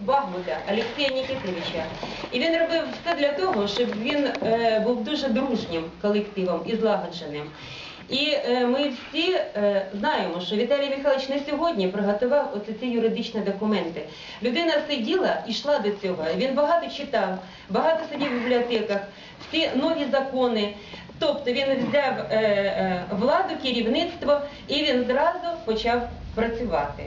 Бахмута Олексія Нікітовича. І він робив все для того, щоб він е, був дуже дружнім колективом і злагодженим. І е, ми всі е, знаємо, що Віталій Михайлович на сьогодні приготував оці ці юридичні документи. Людина сиділа і йшла до цього. Він багато читав, багато сидів в бібліотеках, всі нові закони. Тобто він взяв е, е, владу, керівництво і він зразу почав працювати.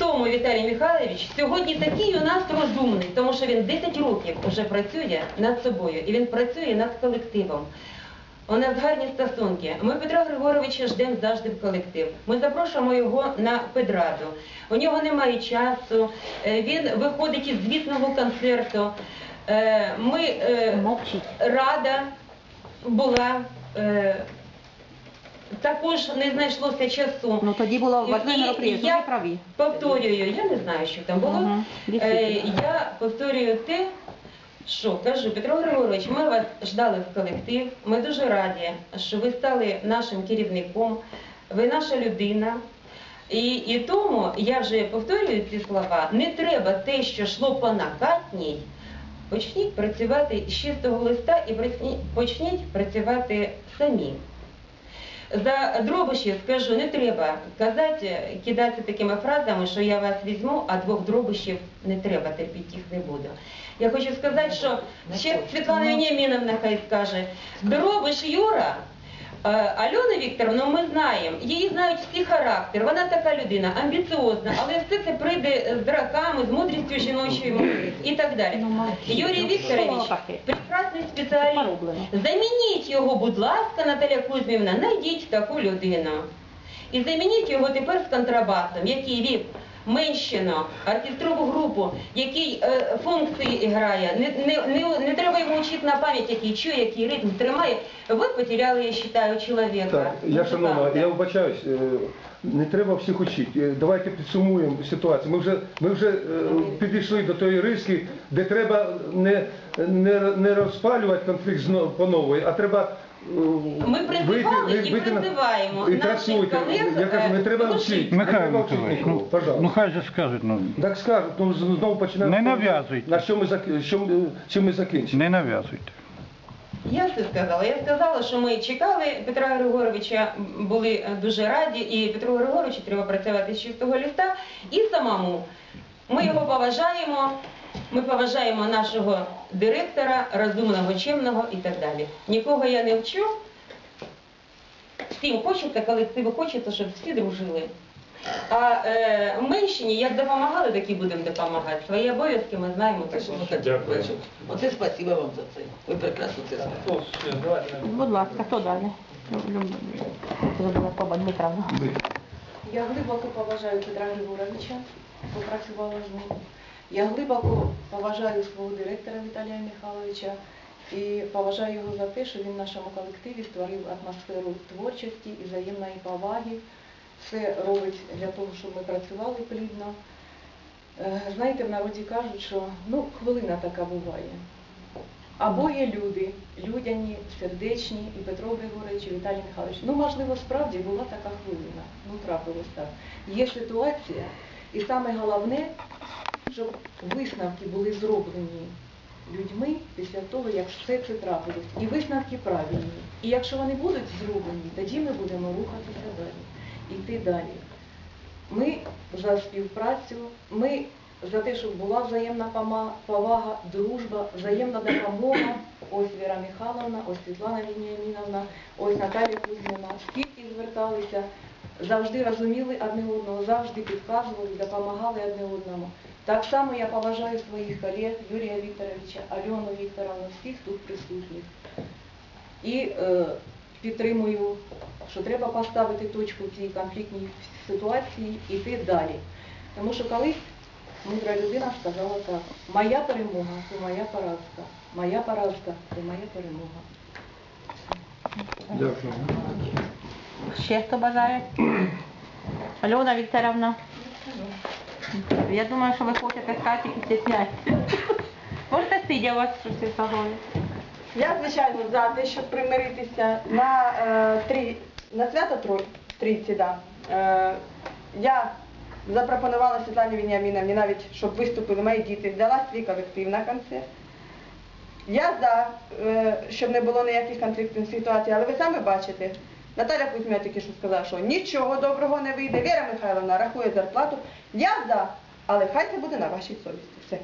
Тому Віталій Михайлович сьогодні такий у нас розумний, тому що він 10 років вже працює над собою і він працює над колективом. У нас гарні стосунки. Ми Петра Григоровича ждемо завжди в колектив. Ми запрошуємо його на педраду. У нього немає часу. е, Він виходить із звітного концерту. Е, Ми е, рада була. Також не знайшлося часу. Ну тоді було важливе і мероприятие, я ви праві. Повторюю, я не знаю, що там було. Ага, Е, дійсно. я повторюю те, що кажу, Петро Григорович, ми вас ждали в колектив. Ми дуже раді, що ви стали нашим керівником. Ви наша людина. І, і тому я вже повторюю ці слова. Не треба те, що йшло по накатній. Почніть працювати з чистого листа і працні- почніть працювати самі. За дробишів скажу, не треба казати, кидатися такими фразами, що я вас візьму, а двох дробишів не треба, терпіти їх не буду. Я хочу сказати, що ще Світлана Веніаміновна хай скаже, дробиш Юра, е, Альону Вікторовну ми знаємо, її знають всі характер, вона така людина, амбіціозна, але все це прийде з роками, з мудрістю жіночою і так далі. Ну. Юрій Ну, Вікторович, прекрасний спеціаліст. Замініть його, будь ласка, Наталя Кузьмівна, знайдіть таку людину. І замініть його тепер з контрабасом, який вів Менщину, оркестрову групу, який е, функції грає. Не, не, не, не треба йому вчити на пам'ять, який чує, який ритм тримає. Ви потеряли, я вважаю, чоловіка. Так, я шановна, я вибачаюсь, е, не треба всіх учити. Е, Давайте підсумуємо ситуацію. Ми вже, ми вже е, підійшли до тої риски, де треба не, не, не розпалювати конфлікт зно- по нової, а треба Ми призивали і призиваємо І наших працюйте. колег, Я кажу, не е, треба вчити. не Михайло треба вчити Миколаївич, нікого. ну, Пожалуйста. ну хай же скажуть, ну Так скажуть, ну знову починаємо. Не нав'язуйте. На що ми, зак- що, ми- чим ми закінчимо? не нав'язуйте. Я все сказала. Я сказала, що ми чекали Петра Григоровича, були е, дуже раді, і Петру Григоровичу треба працювати з чистого ліста і самому. Ми його поважаємо, ми поважаємо нашого директора, розумного, чемного і так далі. Нікого я не вчу. Всім хочеться, колективу хочеться, щоб всі дружили. А е, меншині, як допомагали, так і будемо допомагати. Свої обов'язки ми знаємо також. Дякую. Оце спасибо вам за це. Ви прекрасно це знаєте. Будь ласка, хто далі? Я глибоко поважаю Петра Григоровича, попрацювала з ним. Я глибоко поважаю свого директора Віталія Михайловича і поважаю його за те, що він в нашому колективі створив атмосферу творчості і взаємної поваги. Все робить для того, щоб ми працювали плідно. Е, Знаєте, в народі кажуть, що ну, хвилина така буває. Або є люди, людяні, сердечні, і Петро Григорович, і Віталій Михайлович. Ну, можливо, справді була така хвилина. Ну, трапилось так. Є ситуація, і саме головне, щоб висновки були зроблені людьми після того, як все це трапилось. І висновки правильні. І якщо вони будуть зроблені, тоді ми будемо рухатися далі, йти далі. Ми за співпрацю, ми за те, щоб була взаємна повага, дружба, взаємна допомога. Ось Віра Михайловна, ось Світлана Веніаміновна, ось Наталія Кузьміна. Скільки зверталися, завжди розуміли одне одного, завжди підказували, допомагали одне одному. Так само я поважаю своїх колег Юрія Вікторовича, Альону Вікторовну, всіх тут присутніх. І е, підтримую, що треба поставити точку в цій конфліктній ситуації і йти далі. Тому що колись мудра людина сказала так, моя перемога це моя поразка, моя поразка це моя перемога. Дякую. Ще хто бажає? Альона Вікторовна. Я думаю, що ви хочете сказати тільки стісняйтесь. Можете сидя у вас щось говорити? Я, звичайно, за те, щоб примиритися на, е, три, на свято Трійці, да. Е, я запропонувала Світлані Веніаміновні навіть, щоб виступили мої діти, взяла свій колектив на концерт. Я за, е, щоб не було ніяких конфліктних ситуацій, але ви самі бачите, Наталя Кузьмя тільки що сказала, що нічого доброго не вийде, Віра Михайловна рахує зарплату. Я за, але хай це буде на вашій совісті. Все.